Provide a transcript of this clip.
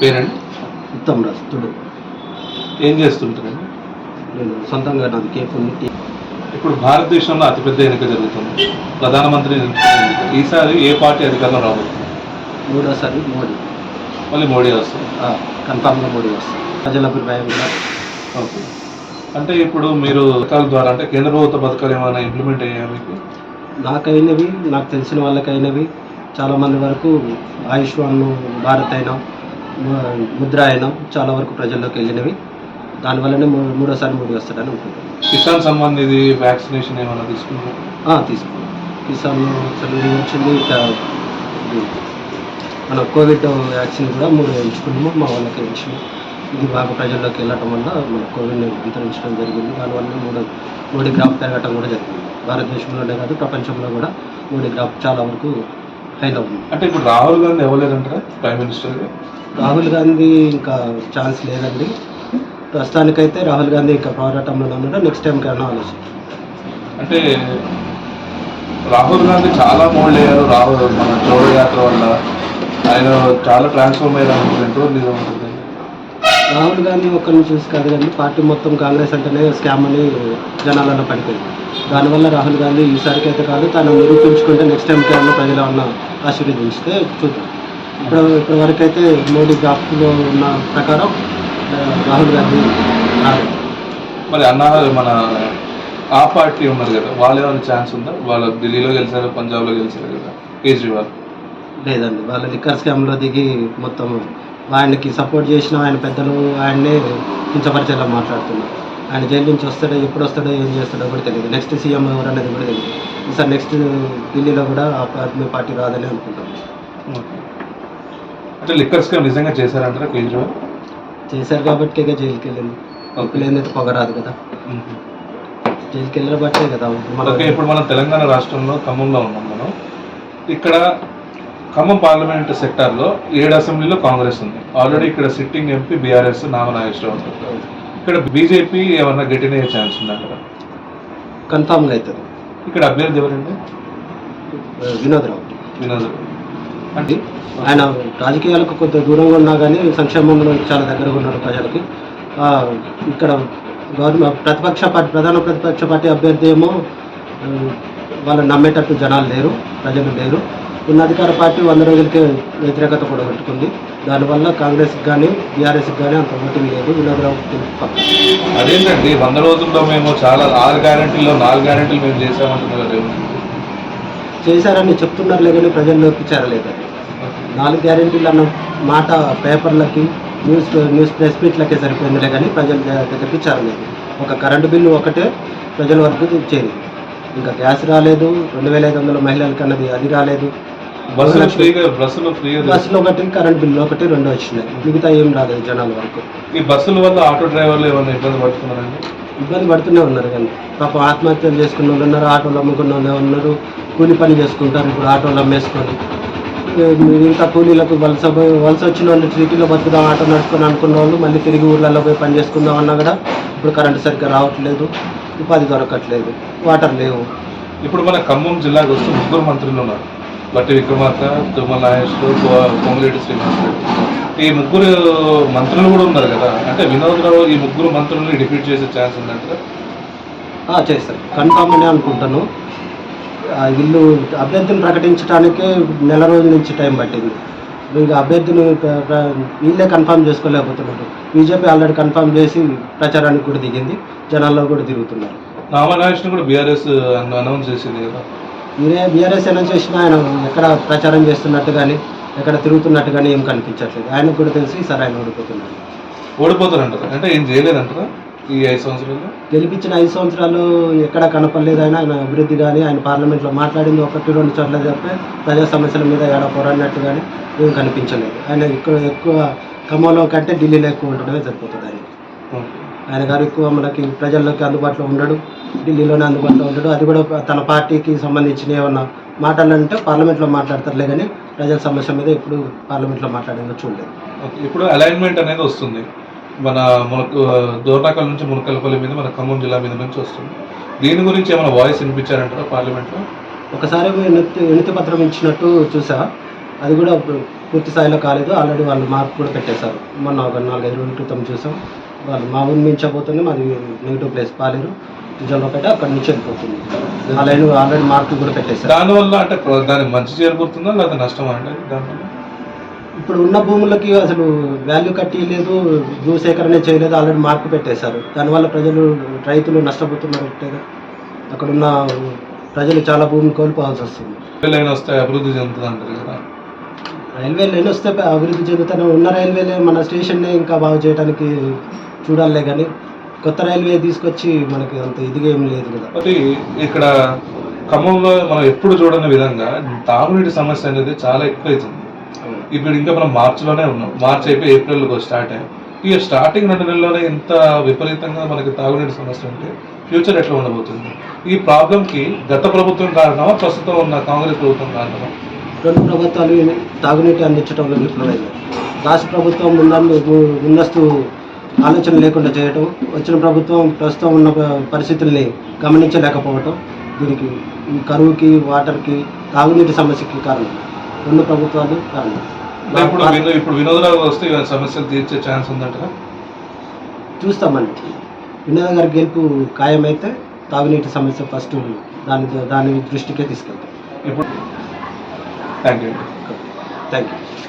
పేరండి? ఉత్తమ్ రాస్తుడు ఏం చేస్తుంటారండి? నేను సొంతంగా నాది కేఫ్ ఉంది. ఇప్పుడు భారతదేశంలో అతిపెద్ద ఎన్నిక జరుగుతుంది. ప్రధానమంత్రి ఎన్నిక. ఈసారి ఏ పార్టీ అధికారంలో రాబోతుంది? మూడోసారి మోడీ. మళ్ళీ మోడీ వస్తుంది. కన్ఫామ్గా మోడీ వస్తుంది. ప్రజల అభిప్రాయం కూడా ఓకే. అంటే ఇప్పుడు మీరు పథకాల ద్వారా అంటే కేంద్ర ప్రభుత్వ పథకాలు ఏమైనా ఇంప్లిమెంట్ అయ్యాయా మీకు? నాకైనవి నాకు తెలిసిన వాళ్ళకైనవి చాలామంది వరకు ఆయుష్మాన్ భారత్ అయినా ము- ముద్ర అయినా చాలా వరకు ప్రజల్లోకి వెళ్ళినవి. దానివల్లనే మూడోసారి మోడీ వస్తాడని అనుకుంటున్నాను. కిసాన్ ఇది వ్యాక్సినేషన్ ఏమైనా తీసుకున్నారు? ఆ, తీసుకున్నాను కిసాన్ సబ్సిడీ వచ్చింది మన కోవిడ్ వ్యాక్సిన్ కూడా మూడు వేయించుకున్నాము మా వాళ్ళకి వేయించాము ఇది బాగా ప్రజల్లోకి వెళ్ళటం వల్ల మన కోవిడ్ని అంతరించడం జరిగింది. దానివల్ల మూడు మోడీ గ్రాఫ్ పెరగటం కూడా జరిగింది. భారతదేశంలోనే కాదు ప్రపంచంలో కూడా మోడీ గ్రాఫ్ చాలా వరకు అంటే ఇప్పుడు రాహుల్ గాంధీ ఇవ్వలేదంటారా ప్రైమ్ మినిస్టర్గా రాహుల్ గాంధీ ఇంకా ఛాన్స్ లేదండి. ప్రస్తుతానికైతే రాహుల్ గాంధీ ఇంకా పోరాటంలో ఉన్నాడు. నెక్స్ట్ టైం కన్నా ఆలోచన. అంటే రాహుల్ గాంధీ చాలా మోల్డ్ అయ్యారు. రాహుల్ మన జోడో యాత్ర వల్ల. ఆయన చాలా ట్రాన్స్ఫార్మ్ అయ్యారు నిజం ఉంటుంది రాహుల్ గాంధీ ఒక్కరిని చూసి కాదు కానీ పార్టీ మొత్తం కాంగ్రెస్ అంటేనే స్కామ్ అని జనాలలో పడిపోయింది. దానివల్ల రాహుల్ గాంధీ ఈసారికి అయితే కాదు తను నిరూపించుకుంటే నెక్స్ట్ టైంకి ఏమన్నా ప్రజలు ఉన్న ఆశీర్వదించితే చూద్దాం. ఇప్పుడు ఇప్పటి వరకు అయితే మోడీ గ్రాఫ్లో ఉన్న ప్రకారం రాహుల్ గాంధీ రాదు మరి అన్న మన ఆ పార్టీ ఉన్నారు కదా వాళ్ళు ఏమైనా ఛాన్స్ ఉందా? వాళ్ళు ఢిల్లీలో గెలిచారు పంజాబ్లో గెలిచారు కదా కేజ్రీవాల్? లేదండి వాళ్ళ లిక్కర్ స్కామ్లో దిగి మొత్తం ఆయనకి సపోర్ట్ చేసిన ఆయన పెద్దలు ఆయన్నే కించపరిచేలా మాట్లాడుతున్నారు. ఆయన జైలు నుంచి వస్తాడో ఎప్పుడు వస్తాడో ఏం చేస్తాడో కూడా తెలియదు. నెక్స్ట్ సీఎం ఎవరు అనేది కూడా తెలియదు. ఈసారి నెక్స్ట్ ఢిల్లీలో కూడా ఆద్మీ పార్టీ రాదని అనుకుంటాం. అంటే లిక్కర్ స్కామ్ నిజంగా చేశారంటారా కేజ్రీవాల్? చేశారు కాబట్టి జైలుకి వెళ్ళింది. లేనిదైతే పొగ రాదు కదా. జైలుకి వెళ్ళిన బట్టే కదా. ఇప్పుడు మనం తెలంగాణ రాష్ట్రంలో ఖమ్మంలో ఉన్నాం మనం. ఇక్కడ ఖమ్మం పార్లమెంట్ సెక్టార్లో ఏడు అసెంబ్లీలో కాంగ్రెస్ ఉంది. ఆల్రెడీ ఇక్కడ సిట్టింగ్ ఎంపీ బీఆర్ఎస్ నామనాగేశ్వరరావు ఇక్కడ బీజేపీ ఏమన్నా గట్టిన ఛాన్స్ ఉంది అక్కడ కన్ఫామ్గా అవుతుంది ఇక్కడ అభ్యర్థి ఎవరండి? వినోద్ రావు. వినోద్ అంటే? ఆయన రాజకీయాలకు కొంత దూరంగా ఉన్నా కానీ సంక్షేమంలో చాలా దగ్గరగా ఉన్నాడు ప్రజలకి. ఇక్కడ గవర్నమెంట్ ప్రతిపక్ష పార్టీ ప్రధాన ప్రతిపక్ష పార్టీ అభ్యర్థి ఏమో ఆ, వాళ్ళని నమ్మేటట్టు జనాలు లేరు ప్రజలు లేరు. ఉన్న అధికార పార్టీ వంద రోజులకే వ్యతిరేకత కూడా పెట్టుకుంది. దానివల్ల కాంగ్రెస్కి కానీ బీఆర్ఎస్కి కానీ అంత ఓటింగ్ లేదు. వినోదరావు అదేంటండి? వంద రోజుల్లో మేము చాలా ఆరు గ్యారెంటీలో నాలుగు గ్యారెంటీలు మేము చేసామంటున్నారు చేశారని చెప్తున్నారులే కానీ ప్రజల్లోకి చేరలేదు అది. నాలుగు గ్యారెంటీలు అన్న మాట పేపర్లకి న్యూస్ న్యూస్ ప్రెస్ మీట్లకే సరిపోయిందిలే కానీ ప్రజల దగ్గరికి చేరలేదు ఒక కరెంటు బిల్లు ఒకటే ప్రజల వరకు చేరింది. ఇంకా గ్యాస్ రాలేదు. రెండు వేల ఐదు వందల మహిళలకు అన్నది అది రాలేదు. బస్సులు ఫ్రీగా బస్సులు ఫ్రీగా బస్సులో ఒకటి కరెంట్ బిల్లు ఒకటి రెండు వచ్చినాయి. మిగతా ఏం రాలేదు జనాల వరకు. ఈ బస్సుల వల్ల ఆటో డ్రైవర్లు ఏమైనా ఇబ్బంది పడుతున్నారండి? ఇబ్బంది పడుతూనే ఉన్నారు కానీ పాపం ఆత్మహత్యలు చేసుకున్న వాళ్ళు ఉన్నారు ఆటోలు అమ్ముకున్న వాళ్ళు ఉన్నారు కూలి పని చేసుకుంటారు ఇప్పుడు ఆటోలు అమ్మేసుకొని. మిగతా కూలీలకు వలస పోయి వలస వచ్చిన వాళ్ళు సిటీలో బతుకుదాం ఆటో నడుచుకొని అనుకున్న వాళ్ళు మళ్ళీ తిరిగి ఊర్లలో పోయి పని చేసుకుందాం అన్నా కూడా ఇప్పుడు కరెంటు సరిగ్గా రావట్లేదు ఉపాధి దొరకట్లేదు వాటర్ లేవు. ఇప్పుడు మన ఖమ్మం జిల్లాకు వస్తే ముగ్గురు మంత్రులు ఉన్నారు. బట్టి విక్రమార్క తుమ్మల నాగేశ్వరు కోమరెడ్డి శ్రీనివాస్ ఈ ముగ్గురు మంత్రులు కూడా ఉన్నారు కదా. అంటే వినోద్ రావు ఈ ముగ్గురు మంత్రుల్ని డిఫీట్ చేసే ఛాన్స్ ఉందంటారా చేస్తారు. కన్ఫామ్ అనే అనుకుంటాను. వీళ్ళు అభ్యర్థిని ప్రకటించడానికే నెల రోజుల నుంచి టైం పట్టింది. ఇంకా అభ్యర్థిని వీళ్ళే కన్ఫామ్ చేసుకోలేకపోతున్నారు. బీజేపీ ఆల్రెడీ కన్ఫామ్ చేసి ప్రచారానికి కూడా దిగింది. జనాల్లో కూడా తిరుగుతున్నారు. నామనాగేశ్వరం కూడా బీఆర్ఎస్ అనౌన్స్ చేసింది కదా. మీరే బీఆర్ఎస్ అనౌన్స్ చేసినా ఆయన ఎక్కడ ప్రచారం చేస్తున్నట్టు కానీ ఎక్కడ తిరుగుతున్నట్టు కానీ ఏం కనిపించట్లేదు. ఆయనకు కూడా తెలిసి సరే ఆయన ఓడిపోతున్నారు ఓడిపోతారంటారా? అంటే ఏం చేయలేదంటారా ఈ ఐదు సంవత్సరాల్లో? గెలిపించిన ఐదు సంవత్సరాలు ఎక్కడ కనపడలేదు ఆయన ఆయన అభివృద్ధి కానీ ఆయన పార్లమెంట్లో మాట్లాడింది ఒకటి రెండు చోట్ల తప్పే ప్రజా సమస్యల మీద ఏడ పోరాడినట్టు కానీ ఏం కనిపించలేదు. ఆయన ఎక్కువ ఎక్కువ ఖమ్మంలో కంటే ఢిల్లీలో ఎక్కువ ఉండడమే సరిపోతుంది ఆయన. ఆయన గారు ఎక్కువ మనకి ప్రజల్లోకి అందుబాటులో ఉండడు ఢిల్లీలోనే అందుబాటులో ఉండడు. అది కూడా తన పార్టీకి సంబంధించిన ఏమన్నా మాట్లాడాలంటే పార్లమెంట్లో మాట్లాడతారులే కానీ ప్రజల సమస్య మీద ఎప్పుడు పార్లమెంట్లో మాట్లాడేదో చూడలేదు. ఇప్పుడు అలైన్మెంట్ అనేది వస్తుంది. మన మునక దోర్నాకల్ నుంచి మునకలపల్లి మీద మన ఖమ్మం జిల్లా మీద నుంచి వస్తుంది. దీని గురించి ఏమైనా వాయిస్ వినిపించారంటారా పార్లమెంట్లో? ఒకసారి వినతి పత్రం ఇచ్చినట్టు చూసా. అది కూడా పూర్తి స్థాయిలో కాలేదు. ఆల్రెడీ వాళ్ళు మార్క్ కూడా పెట్టేశారు. మొన్న ఒక నాలుగైదు రోజుల క్రితం చూసాం. వాళ్ళు మా ఊరి మించబోతుంది మాది నెగిటివ్ ప్లేస్ పాలేరు. నిజంలోపేట అక్కడి నుంచి వెళ్ళిపోతుంది. లైన్ ఆల్రెడీ మార్క్ కూడా పెట్టేశారు. దానివల్ల అంటే దానికి మంచి చేకూరుతుందా లేదా నష్టమా అండి దానివల్ల? ఇప్పుడు ఉన్న భూములకి అసలు వాల్యూ కట్టి లేదు భూ సేకరణ చేయలేదు ఆల్రెడీ మార్కు పెట్టేశారు. దానివల్ల ప్రజలు రైతులు నష్టపోతున్నారు ఒకటేగా అక్కడ ఉన్న ప్రజలు చాలా భూమిని కోల్పోవాల్సి వస్తుంది. లైన్ వస్తే అభివృద్ధి చెందుతుంది అంటారు కదా? రైల్వే లైన్ వస్తే అభివృద్ధి చెందుతానే ఉన్న రైల్వే లైన్ మన స్టేషన్ని ఇంకా బాగు చేయడానికి చూడాలే కానీ కొత్త రైల్వే తీసుకొచ్చి మనకి అంత ఇదిగా ఏం లేదు కదా. ఇక్కడ ఖమ్మంలో మనం ఎప్పుడు చూడని విధంగా తాగునీటి సమస్య అనేది చాలా ఎక్కువ అవుతుంది ఇప్పుడు ఇంకా మనం మార్చిలోనే ఉన్నాం. మార్చ్ అయిపోయి ఏప్రిల్కి స్టార్ట్ అయ్యాం. ఈ స్టార్టింగ్ రెండు నెలల్లోనే ఇంత విపరీతంగా మనకి తాగునీటి సమస్య ఉంటే ఫ్యూచర్ ఎట్లా ఉండబోతుంది? ఈ ప్రాబ్లంకి గత ప్రభుత్వం కారణమా ప్రస్తుతం ఉన్న కాంగ్రెస్ ప్రభుత్వం కారణమా? రెండు ప్రభుత్వాలు తాగునీటి అందించడంలో విఫలమైంది. రాష్ట్ర ప్రభుత్వం ముందందు ముందస్తు ఆలోచన లేకుండా చేయటం వచ్చిన ప్రభుత్వం ప్రస్తుతం ఉన్న పరిస్థితుల్ని గమనించలేకపోవటం దీనికి ఈ కరువుకి వాటర్కి తాగునీటి సమస్యకి కారణం. రెండు ప్రభుత్వాలు కారణం. ఇప్పుడు వినో- ఇప్పుడు వినోదరావు వస్తే సమస్యలు తీర్చే ఛాన్స్ ఉందంటారా? చూస్తామండి. వినోద గారి గెలుపు ఖాయమైతే తాగునీటి సమస్య ఫస్ట్ దాని దాని దృష్టికే తీసుకెళ్తాం. ఇప్పుడు థ్యాంక్ యూ థ్యాంక్ యూ